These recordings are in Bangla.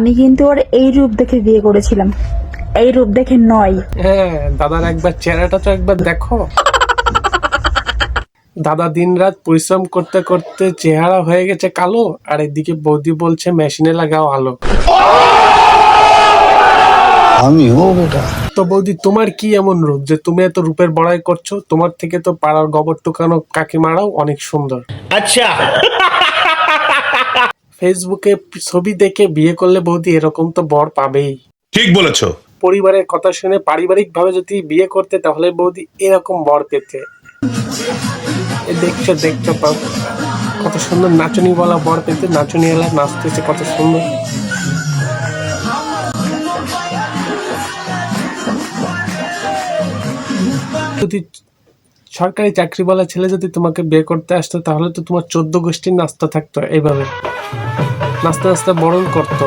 আমি কিন্তু ওর এই রূপ দেখে বিয়ে করেছিলাম। এই রূপ দেখে নয়। হ্যাঁ, দাদার একবার চেহারাটা তো একবার দেখো। দাদা দিন রাত পরিশ্রম করতে করতে চেহারা হয়ে গেছে কালো আর এদিকে বৌদি বলছে মেশিনে লাগাও আলো। তো বৌদি তোমার কি এমন রূপ যে তুমি এত রূপের বড়াই করছ? তোমার থেকে তো পাড়ার গোবর টুকানো কাকি মারাও অনেক সুন্দর। আচ্ছা। ফেসবুকে ছবি দেখে বিয়ে করলে বৌদি এরকম তো বর পাবেই। ঠিক বলেছ। পরিবারের কথা শুনে পারিবারিক ভাবে যদি বিয়ে করতে তাহলে বৌদি এরকম বর পেতে। দেখছ দেখছ কত সুন্দর নাচনি বলা বর পেতে নাচনি এলা নাচতেছে কত সুন্দর। যদি সরকারি চাকরিওয়ালা ছেলে যদি তোমাকে বিয়ে করতে আসতো, তাহলে তো তোমার চোদ্দ গোষ্ঠীর নাস্তা থাকতো এইভাবে। নাস্তে নাস্তে বরণ করতো।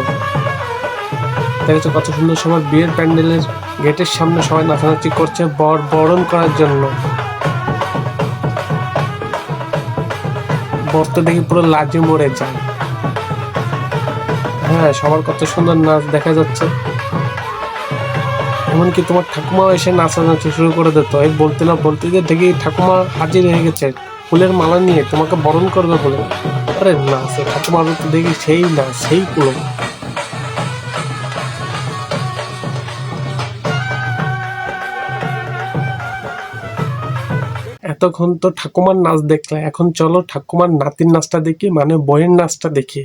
দেখেছ কত সুন্দর সবার বিয়ের প্যান্ডেলের গেটের সামনে সবাই নাচানাচি করছে, বর বরণ করার জন্য। বর তো দেখি পুরো লাজে মরে যায়। হ্যাঁ সবার কত সুন্দর নাচ দেখা যাচ্ছে। এমনকি তোমার ঠাকুমাও এসে নাচানাচি শুরু করে দিত। এই বলতে না বলতে যে দেখি ঠাকুমা হাজির হয়ে গেছে। ফুলের মালা নিয়ে তোমাকে বরণ করবে বলে। আরে না, সে ঠাকুমার তো দেখি সেই না, সেই পুরো এতক্ষণ তো ঠাকুমার নাচ দেখলে, এখন চলো ঠাকুমার নাতির নাচটা দেখি মানে বইয়ের নাচটা দেখি।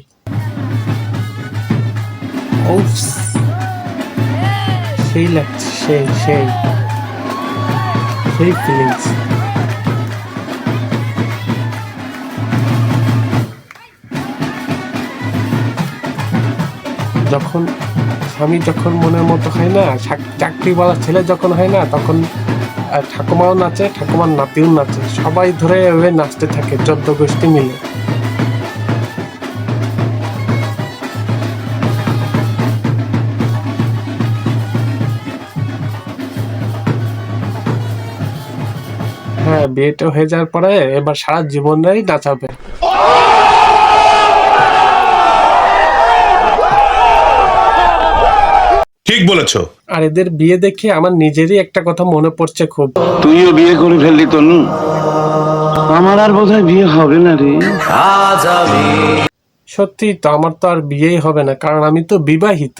সেই লাগছে সেই সেই সেই ফিলিংস যখন স্বামী যখন মনের মতো হয় না, চাক- চাকরিওয়ালা ছেলে যখন হয় না, তখন ঠাকুমাও নাচে, ঠাকুমার নাতিও নাচে। সবাই ধরে এভাবে নাচতে থাকে, চোদ্দ গোষ্ঠী মিলে। হ্যাঁ বিয়েটা হয়ে যাওয়ার পরে এবার সারা জীবনেই নাচাবে। ঠিক বলেছ। আর এদের বিয়ে দেখে আমার নিজেরই একটা কথা মনে পড়ছে খুব। তুইও বিয়ে করে ফেললি তনু। আমার আর বোধহয় বিয়ে হবে না রে। সত্যি তো আমার তো আর বিয়েই হবে না কারণ আমি তো বিবাহিত।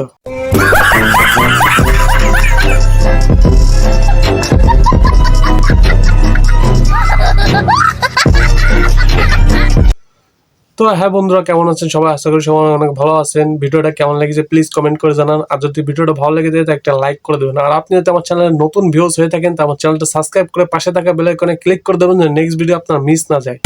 তো হ্যাঁ বন্ধুরা, কেমন আছেন? সবাই আশা করি সবাই অনেক ভালো আছেন। ভিডিওটা কেমন লেগেছে প্লিজ কমেন্ট করে জানান। আর যদি ভিডিওটা ভালো লেগে যায় তো একটা লাইক করে দেবেন। আর আপনি যদি আমার চ্যানেলে নতুন ভিউজ হয়ে থাকেন, তো আমার চ্যানেলটা সাবস্ক্রাইব করে পাশে থাকা বেলাইকনে ক্লিক করে দেবেন নেক্সট ভিডিও আপনার মিস না যায়।